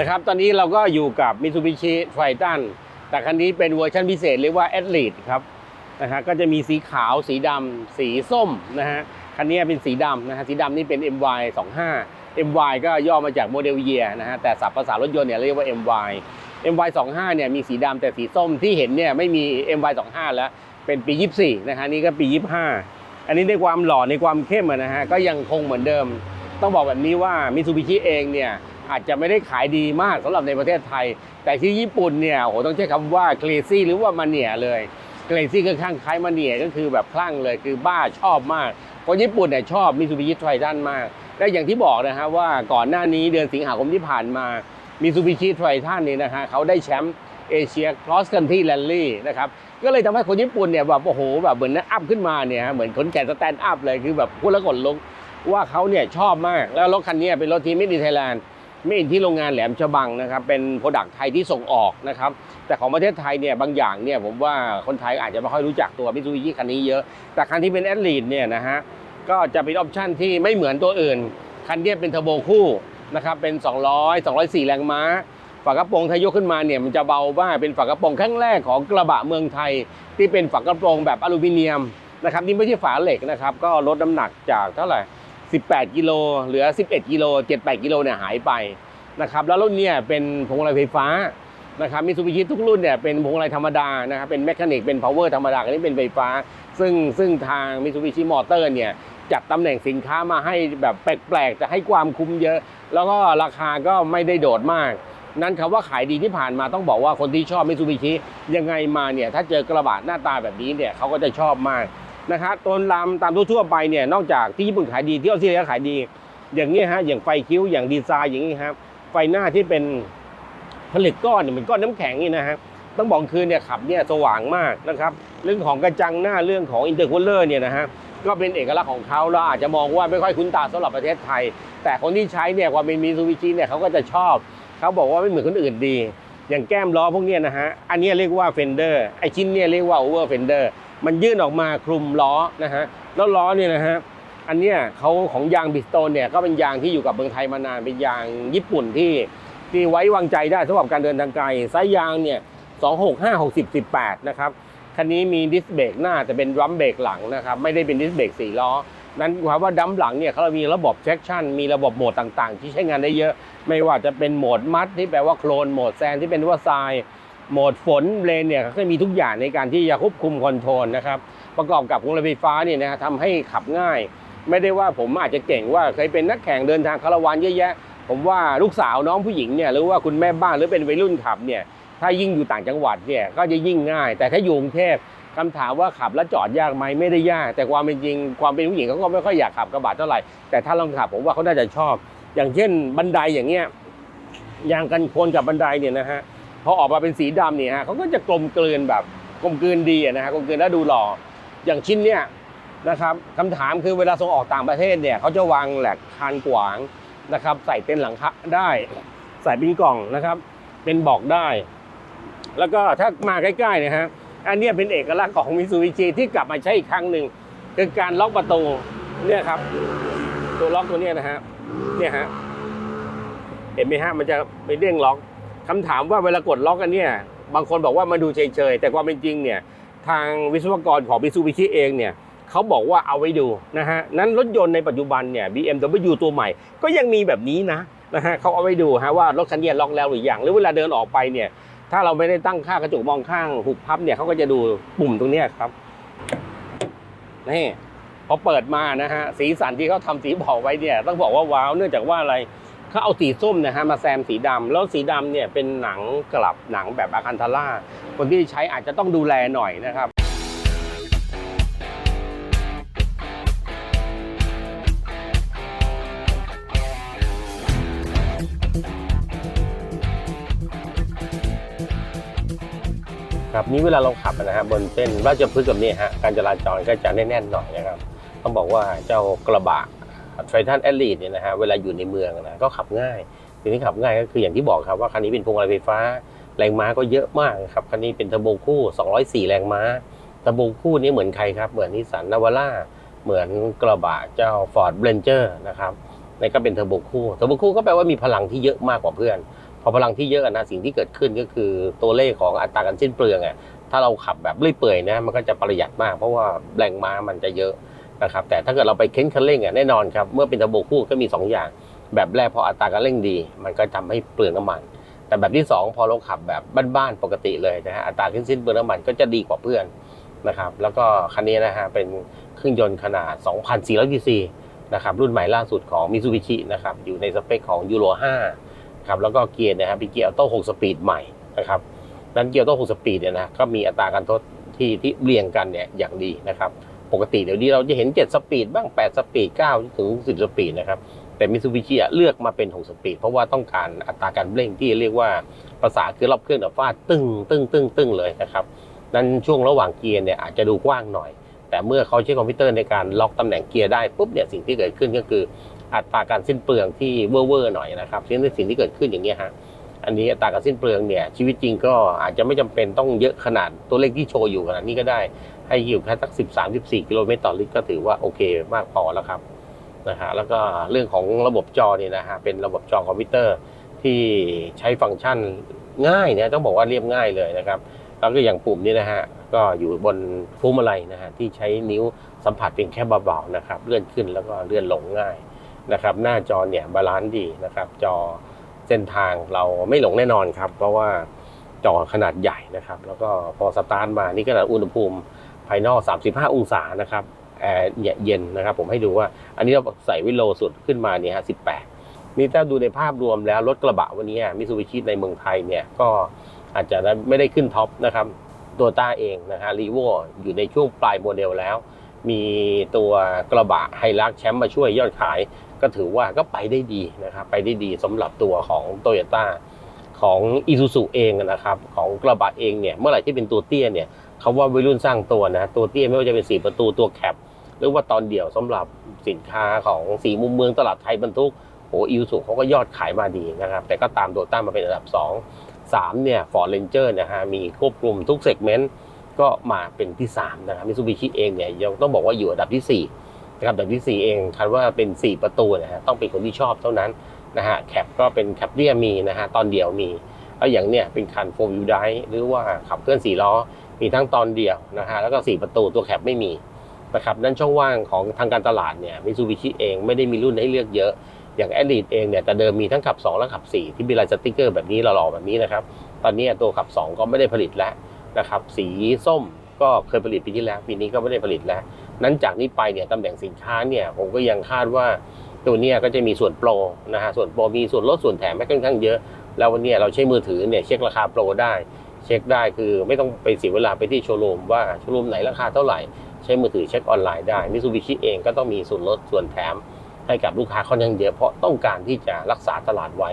นะครับ ตอนนี้เราก็อยู่กับ Mitsubishi Triton แต่คันนี้เป็นเวอร์ชันพิเศษเรียกว่า Athlete ครับนะฮะก็จะมีสีขาวสีดำสีส้มนะฮะคันนี้เป็นสีดำนะฮะสีดำนี่เป็น MY 25 MY ก็ย่อมาจากโมเดลเยียนะฮะแต่ศัพท์ภาษารถยนต์เนี่ยเรียกว่า MY MY 25เนี่ยมีสีดำแต่สีส้มที่เห็นเนี่ยไม่มี MY 25แล้วเป็นปี 24นะฮะนี่ก็ปี 25 อันนี้ในความหล่อในความเข้มนะฮะก็ยังคงเหมือนเดิม ต้องบอกแบบนี้ว่า Mitsubishi เองเนี่ย อาจจะไม่ได้ขายดีมากสำหรับในประเทศไทย แต่ที่ญี่ปุ่นเนี่ยโอ้โหต้องใช้คำว่าเคลซี่หรือว่ามาเนียเลยเคลซี่ก็ข้างคล้ายมาเนียก็คือแบบคลั่งเลยคือบ้าชอบมากคนญี่ปุ่นเนี่ยชอบมิ t ูบิชิไททันมาก และอย่างที่บอกนะฮะว่าก่อนหน้านี้เดือนสิงหาคมที่ผ่านมามิ t ูบิชิไททันนี่นะฮะเขาได้แชมป์เอเชียครอสคันทรีแรลลี่นะครับก็เลยทำให้คนญี่ปุ่นเนี่ยแบบโอ้โหแบบเหมือนอัพขึ้นมาเนี่ยฮะเหมือนคนแก่สแตนด์อัพเลยคือแบบพูดแล้วขนลุกว่าเขาเนี่ยชอบมากแล้วรถคันนี้เป็นรถที่มิดิไทยแลนด์ ม่อินที่โรงงานแหลมฉบังนะครับเป็นโปรดักต์ไทยที่ส่งออกนะครับแต่ของประเทศไทยเนี่ยบางอย่างเนี่ยผมว่าคนไทยอาจจะไม่ค่อยรู้จักตัวมิ t ูบิชิคันนี้เยอะ แต่คันที่เป็นแอดลีดเนี่ยนะฮะก็จะเป็นออปชันที่ไม่เหมือนตัวอื่น คันเนี้ยเป็นเทอร์โบคู่นะครับเป็น 200 204 แรงม้า ฝากระโปรงถ้ายกขึ้นมาเนี่ยมันจะเบามาเป็นฝากระโปรงครั้งแรกของกระบะเมืองไทย ที่เป็นฝากระโปรงแบบอลูมิเนียมนะครับนี่ไม่ใช่ฝาเหล็กนะครับก็ลดน้ำหนักจากเท่าไหร่ 18 กิโลเหลือ 11 กิโล7-8 กิโลเนี่ยหายไปนะครับแล้วรุ่นเนี่ยเป็นพวงมาลัยไฟฟ้านะครับมิ t ูบิชิทุกรุ่นเนี่ยเป็นพวงมาลัยธรรมดานะครับเป็นแมคานิกเป็นพาวเวอร์ธรรมดาอันนี้เป็นไฟฟ้า ซึ่งซึ่งทางมิ t ูบิชิมอเตอร์เนี่ยจัดตำแหน่งสินค้ามาให้แบบแปลกๆแต่ให้ความคุ้มเยอะ แล้วก็ราคาก็ไม่ได้โดดมาก นั้นคำว่าขายดีที่ผ่านมาต้องบอกว่าคนที่ชอบมิ t ูบิชิยังไงมาเนี่ยถ้าเจอกระบะหน้าตาแบบนี้เนี่ยเขาก็จะชอบมาก นะครับต้นลำตามทั่วๆไปเนี่ยนอกจากที่ญี่ปุ่นขายดีที่ออสเตรเลียขายดี อย่างนี้ฮะอย่างไฟคิ้วอย่างดีไซน์อย่างนี้ครับไฟหน้าที่เป็นผลึกก้อนเนี่ยเหมือนก้อนน้ำแข็งนี่นะฮะต้องบอกคืนเนี่ยขับเนี่ยสว่างมากนะครับ เรื่องของกระจังหน้าเรื่องของอินเตอร์คูลเลอร์เนี่ยนะฮะก็เป็นเอกลักษณ์ของเขาเราอาจจะมองว่าไม่ค่อยคุ้นตาสำหรับประเทศไทย แต่คนที่ใช้เนี่ยความเป็นมิซูบิชิเนี่ยเขาก็จะชอบเขาบอกว่าไม่เหมือนคนอื่นดี อย่างแก้มล้อพวกเนี้ยนะฮะอันนี้เรียกว่าเฟนเดอร์ไอชิ้นเนี่ยเรียกว่าโอเวอร์เฟนเดอร์ มันยื่นออกมาคลุมล้อนะฮะแล้วล้อเนี่ยนะฮะอันเนี้ยเขาของยางบิสโตนเนี่ยก็เป็นยางที่อยู่กับเมืองไทยมานานเป็นยางญี่ปุ่นที่ที่ไว้วางใจได้สำหรับการเดินทางไกลไซส์ยางเนี่ย26 5 60 18นะครับคันนี้มีดิสเบรกหน้าแต่เป็นรัมเบรกหลังนะครับไม่ได้เป็นดิสเบรกสี่ล้อ นั้นความว่าดัมหลังเนี่ยเขามีระบบเช็คชั่นมีระบบโหมดต่างๆ ที่ใช้งานได้เยอะ ไม่ว่าจะเป็นโหมดมัดที่แปลว่าโคลนโหมดแซนที่เป็นว่าทราย โหมดฝนเลนเนี่ยเขาจะมีทุกอย่างในการที่จะควบคุมคอนโทรลนะครับ ประกอบกับวงลัยไฟฟ้าเนี่ยนะฮะทำให้ขับง่าย ไม่ได้ว่าผมอาจจะเก่งว่าเคยเป็นนักแข่งเดินทางคาราวานเยอะแยะ ผมว่าลูกสาวน้องผู้หญิงเนี่ยหรือว่าคุณแม่บ้านหรือเป็นวัยรุ่นขับเนี่ยถ้ายิ่งอยู่ต่างจังหวัดเนี่ยก็จะยิ่งง่าย แต่ถ้าอยู่กรุงเทพคำถามว่าขับแล้วจอดยากไหมไม่ได้ยาก แต่ความเป็นจริงความเป็นผู้หญิงเขาก็ไม่ค่อยอยากขับกระบะเท่าไหร่แต่ถ้าลองขับผมว่าเขาน่าจะชอบ อย่างเช่นบันไดอย่างเงี้ยยางกันโคลนกับบันไดเนี่ยนะฮะ พอออกมาเป็นสีดำเนี่ยฮะเขาก็จะกลมกลืนแบบกลมกลืนดีนะฮะกลมกลืนแล้วดูหล่ออย่างชิ้นเนี่ยนะครับคำถามคือเวลาส่งออกต่างประเทศเนี่ยเขาจะวางแหลกคานกวางนะครับใส่เต็นหลังคาได้ ใส่เป็นกล่องนะครับ เป็นบอกได้ แล้วก็ถ้ามาใกล้ๆเนะฮะอันนี้เป็นเอกลักษณ์ของมิซูบิชิที่กลับมาใช้อีกครั้งหนึ่งคือการล็อกประตูเนี่ยครับ ตัวล็อกตัวนี้นะฮะเนี่ยฮะเห็นไหมฮะมันจะไปเด้งล็อก คำถามว่าเวลากดล็อกกันเนี่ย บางคนบอกว่ามาดูเฉยๆ แต่ความเป็นจริงเนี่ย ทางวิศวกรของ Mitsubishi เองเนี่ยเขาบอกว่าเอาไว้ดูนะฮะ นั้นรถยนต์ในปัจจุบันเนี่ย BMW ตัวใหม่ ก็ยังมีแบบนี้นะนะฮะเขาเอาไว้ดูฮะว่ารถคันนี้ล็อกแล้วหรือยัง หรือเวลาเดินออกไปเนี่ย ถ้าเราไม่ได้ตั้งค่ากระจกมองข้างหุบพับเนี่ยเขาก็จะดูปุ่มตรงนี้ครับ นี่พอเปิดมานะฮะสีสันที่เขาทำสีบอกไว้เนี่ย ต้องบอกว่าว้าวเนื่องจากว่าอะไร เขาเอาสีส้มนะฮะมาแซมสีดำแล้วสีดำเนี่ยเป็นหนังกลับหนังแบบอาคันทาร่าคนที่ใช้อาจจะต้องดูแลหน่อยนะครับครับนี่เวลาเราขับนะฮะบนเส้นราชพฤกษ์กับนี่ฮะการจราจรก็จะแน่นๆหน่อยนะครับต้องบอกว่าเจ้ากระบะ ไททันแอลลีดเนี่ยนะฮะเวลาอยู่ในเมืองนะก็ขับง่ายทีนี้ขับง่ายก็คืออย่างที่บอกครับว่าคันนี้เป็นพวงมาลัยไฟฟ้า แรงม้าก็เยอะมากครับคันนี้เป็นเทอร์โบคู่ 204 แรงม้าเทอร์โบคู่นี้เหมือนใครครับ เหมือนนิสสันนาวาร่าเหมือนกระบะเจ้า Ford Ranger นะครับนี่ก็เป็นเทอร์โบคู่เทอร์โบคู่ก็แปลว่ามีพลังที่เยอะมากกว่าเพื่อนพพอพลังที่เยอะนะสิ่งที่เกิดขึ้นก็คือตัวเลขของอัตราการสิ้นเปลืองอะถ้าเราขับแบบเรื่อยเปื่อยนะมันก็จะประหยัดมาก เพราะว่าแรงม้ามันจะเยอะ นะครับ แต่ถ้าเกิดเราไปเค้นคันเร่งอะแน่นอนครับเมื่อเป็นทอร์โบคู่ก็มีสองอย่าง แบบแรกพออัตราการเร่งดี มันก็ทำให้เปลืองน้ำมัน แต่แบบที่สองพอเราขับแบบบ้านๆปกติเลยนะฮะอัตราการสิ้นเปลืองน้ำมันก็จะดีกว่าเพื่อนนะครับ แล้วก็คันนี้นะฮะเป็นเครื่องยนต์ขนาด 2,400 cc นะครับรุ่นใหม่ล่าสุดของ Mitsubishi นะครับอยู่ในสเปคของ Euro 5ครับแล้วก็เกียร์นะครับเป็นเกียร์ออโต้6สปีดใหม่นะครับนั้นเกียร์ออโต้6สปีดเนี่ยนะก็มีอัตราการทดที่ที่เรียงกันเนี่ยอย่างดีนะครับ ปกติเดี๋ยวนี้เราจะเห็น 7 สปีดบ้าง 8 สปีด 9 ถึง 10 สปีดนะครับ แต่มิ t ซูบิชิเลือกมาเป็น 6 สปีด เพราะว่าต้องการอัตราการเร่งที่เรียกว่าภาษาคือรอบเครื่องแบบฟาดตึ้งตึ้งตึ้งตึ้งเลยนะครับนั้นช่วงระหว่างเกียร์เนี่ยอาจจะดูกว้างหน่อย แต่เมื่อเขาใช้คอมพิวเตอร์ในการล็อกตำแหน่งเกียร์ได้ปุ๊บเนี่ยสิ่งที่เกิดขึ้นก็คืออัตราการสิ้นเปลืองที่เวอร์ๆหน่อยนะครับซึ่งในสิ่งที่เกิดขึ้นอย่างนี้ยฮะ อันนี้อัตราการสิ้นเปลืองเนี่ยชีวิตจริงก็อาจจะไม่จำเป็นต้องเยอะขนาดตัวเลขที่โชว์อยู่ขนาดนี้ก็ได้ ให้อยู่แค่สัก 13 14 กิโลเมตรต่อลิตรก็ถือว่าโอเคมากพอแล้วครับนะฮะแล้วก็เรื่องของระบบจอเนี่ยนะฮะเป็นระบบจอคอมพิวเตอร์ที่ใช้ฟังก์ชันง่ายเนี่ยต้องบอกว่าเรียบง่ายเลยนะครับแล้วก็อย่างปุ่มนี้นะฮะก็อยู่บนพวงมาลัยนะฮะที่ใช้นิ้วสัมผัสเพียงแค่เบาๆนะครับเลื่อนขึ้นแล้วก็เลื่อนลงง่ายนะครับหน้าจอเนี่ยบาลานซ์ดีนะครับจอ เส้นทางเราไม่หลงแน่นอนครับ เพราะว่าจอขนาดใหญ่นะครับ แล้วก็พอสตาร์ทมานี่ขนาดอุณหภูมิภายนอก 35 องศานะครับแอร์เย็นนะครับ ผมให้ดูว่า อันนี้เราใส่วิโลสุดขึ้นมาเนี่ยฮะ18 นี่ถ้าดูในภาพรวมแล้วรถกระบะวันนี้มิซูบิชิในเมืองไทยเนี่ยก็อาจจะไม่ได้ขึ้นท็อปนะครับตัวต้าเองนะฮะรีโวอยู่ในช่วงปลายโมเดลแล้ว มีตัวกระบะไฮรักแชมป์มาช่วยยอดขาย ก็ถือว่าก็ไปได้ดีนะครับไปได้ดีสำหรับตัวของโตโยต้าของอีซูซูเองนะครับของกระบะเองเนี่ยเมื่อไหร่ที่เป็นตัวเตี้ยเนี่ยเขาว่าวัยรุ่นสร้างตัวนะตัวเตี้ยไม่ว่าจะเป็นสีประตูตัวแคปหรือว่าตอนเดี่ยวสำหรับสินค้าของสีมุมเมืองตลาดไทยบรรทุกโอ้อิวสุเขาก็ยอดขายมาดีนะครับแต่ก็ตามโดต้ามาเป็นอันดับ 2 3เนี่ยฟอร์เรนเจอร์นะฮะมีควบคุมทุกเซกเมนต์ก็มาเป็นที่ 3 นะครับมิซูบิชิเองเนี่ยยังต้องบอกว่าอยู่อันดับที่ 4 นะครับบที่สี่เองคันว่าเป็น 4 ประตูนะฮะต้องเป็นคนที่ชอบเท่านั้นนะฮะแคปก็เป็นแคปเรียมีนะฮะตอนเดียวมีแล้วอย่างเนี่ยเป็นคันโฟวิวไดหรือว่าขับเคลื่อน4ล้อ มีทั้งตอนเดียวนะฮะแล้วก็ 4 ประตูตัวแคปไม่มีนะครับนั่นช่องว่างของทางการตลาดเนี่ยมิซูบิชิเองไม่ได้มีรุ่นให้เลือกเยอะอย่างแอดลีดเองเนี่ยแต่เดิมมีทั้งขับ 2 และขับ 4 ที่มีลายสติกเกอร์แบบนี้หล่อๆแบบนี้นะครับ ตอนนี้ตัวขับ 2 ก็ไม่ได้ผลิตแล้วนะครับ สีส้มก็เคยผลิตปีที่แล้ว ปีนี้ก็ไม่ได้ผลิตแล้ว นั้นจากนี้ไปเนี่ยตำแหน่งสินค้าเนี่ยผมก็ยังคาดว่าตัวนี้ก็จะมีส่วนโปรนะฮะส่วนโปรมีส่วนลดส่วนแถมให้ค่อนข้างเยอะ แล้ววันนี้เราใช้มือถือเนี่ยเช็คราคาโปรได้ เช็คได้คือไม่ต้องไปเสียเวลาไปที่โชว์รูมว่าโชว์รูมไหนราคาเท่าไหร่ ใช้มือถือเช็คออนไลน์ได้มิ t ูบิชิเองก็ต้องมีส่วนลดส่วนแถมให้กับลูกค้าค่อนข้างเยอะเพราะต้องการที่จะรักษาตลาดไว้